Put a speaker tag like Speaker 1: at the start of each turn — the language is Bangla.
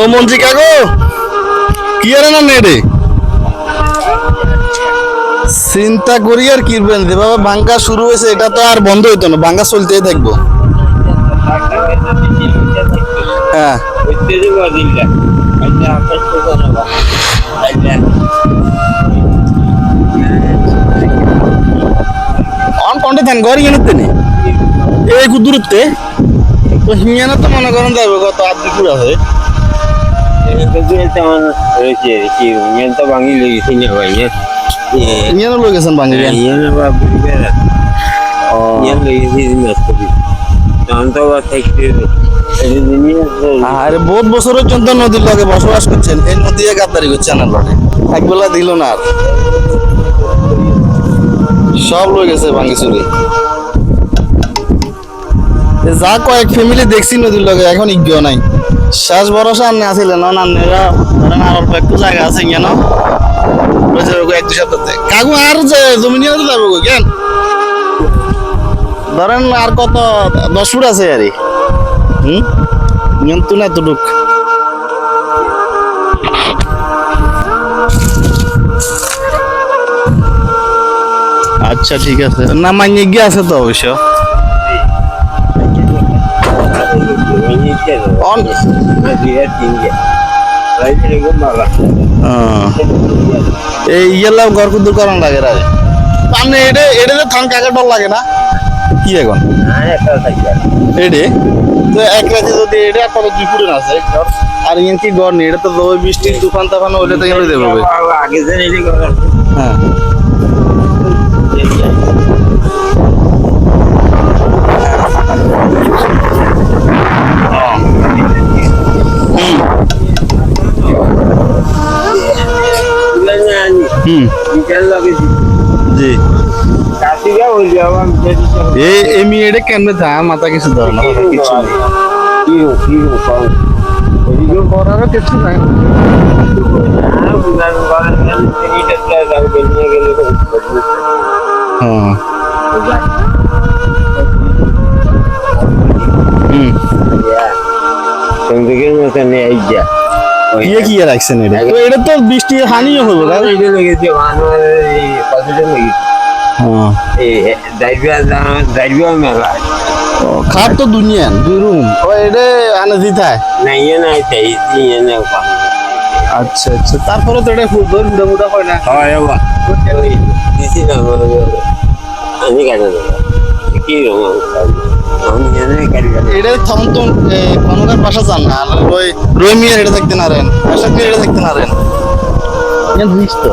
Speaker 1: ও মন্ত্রী কাকু, কি আর না নেড়ে চিন্তা করি আর কি যেভাবে ভাঙ্গা শুরু হয়েছে, এটা তো আর বন্ধ হইতো না ভাঙ্গা চলতেই থাকব। হ্যাঁ। থান এই দূরত্বে তো হিয়ানা তো মনে করেন যাবে কত আধ দুপুর আছে
Speaker 2: ভাঙি না
Speaker 1: হিয়ানো লোক গেছেন আরে বহুত বছরের জন্য নদীর লগে বসবাস করছেন। এই নদী গাদ্দারি করছেন আর লগে। একবেলা দিল না সব লয়ে গেছে ভাঙ্গি চুরি যা কয়েক ফ্যামিলি দেখছি নদীর লগে, এখন ইজ্ঞ নাই। শেষ ভরসা আন্নে আসিলেন না আন্নেরা ধরেন আর অল্প একটু জায়গা আছে কেন এক, দুই সপ্তাহে কাকু, আর যে জমি নিয়ে যাব কেন? ধরেন আর কত, দশ ফুট আছে আর হুম? নিয়ন্ত্রণ এতটুক। আচ্ছা ঠিক আছে। না, মাইনে গিয়ে আছে তো অবশ্য অন আহ, এই ইয়েলা ঘর কুদুর করান লাগে রে আপনি এটা এটা যে থান কাকা ডর লাগে না কি এখন এডে তো এক রাতে যদি এটা একটা দুই ফুটের আছে আর ইয়েন কি গড় নেই এটা তো বৃষ্টির তুফান তাফান হইলে তো গেলে দেবে
Speaker 2: আগে জানি
Speaker 1: হ্যাঁ হুম। জি। এ এমি এটা কেমনে থা মাথা কিছু ধরে না। কিছু নেই করারও কিছু নাই হ্যাঁ। হুম।
Speaker 2: সন্ধ্যের মতো নেই যা
Speaker 1: ইয়ে কি রাখছেন এটা? তো এটা তো বৃষ্টি হানিও হইব না?
Speaker 2: লেগেছে মানুষ কতটা লেগেছে?
Speaker 1: হ্যাঁ।
Speaker 2: এই দাইবিয়া মেলা।
Speaker 1: খাট তো দুনিয়ান দুই রুম ও এটা আনে দিতায়
Speaker 2: না ইয়ে নাই তাই ইয়ে না
Speaker 1: আচ্ছা আচ্ছা। তারপরে তো এটা ফুটবল মুড়া মুড়া হয় না।
Speaker 2: হয় বাবা দিছি না আমি কেন কি রকম
Speaker 1: এটা থম তো কনকার বাসা যান না। রই রই মিয়ার এটা দেখতে না রেন, আশা করি এটা দেখতে না রেন। তো?